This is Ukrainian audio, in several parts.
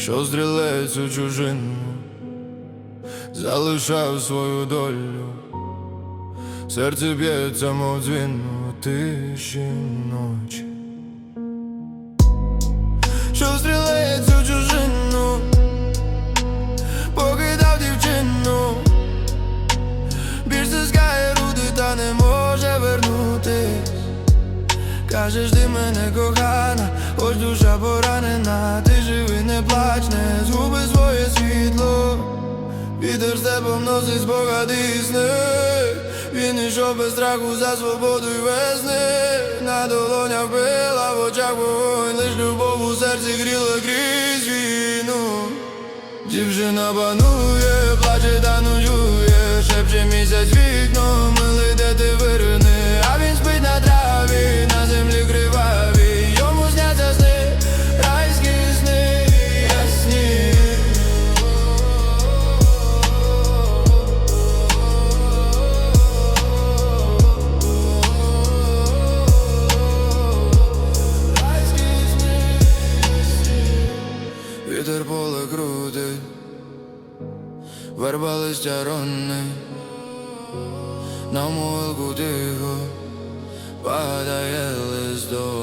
що стрілець у чужину, залишав свою долю, серце б'ється, мов дзвін тиші ночі, що стрілець у чужину, покидав дівчину, більш стискає руди, та не може вернутись. Кажеш, ти мене хоч душа поранена, ти живи, не плач, не згуби своє світло. Вітер степом носить спогади і сни Він ішов без страху за свободу й весни. На долонях пила, в очах вогонь Лиш любов у серці гріла крізь війну. Дівчина панує, плаче та нудює Шепче місяць вікном, милий, Вітер поле груди, верба листя ронить, на могилку тихо падає листок.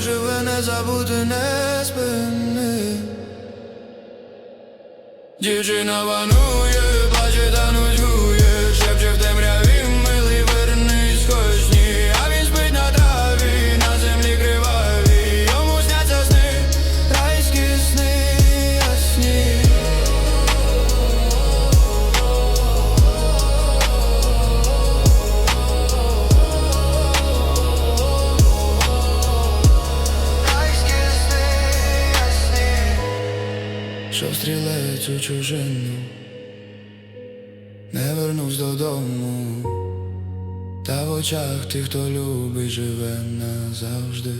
Живе, не забути, не спини. Дівчина ванує, плаче та нудьгує, шепче в темряві, що стрілець у чужину, не вернусь додому, та в очах тих, хто любить, живе назавжди.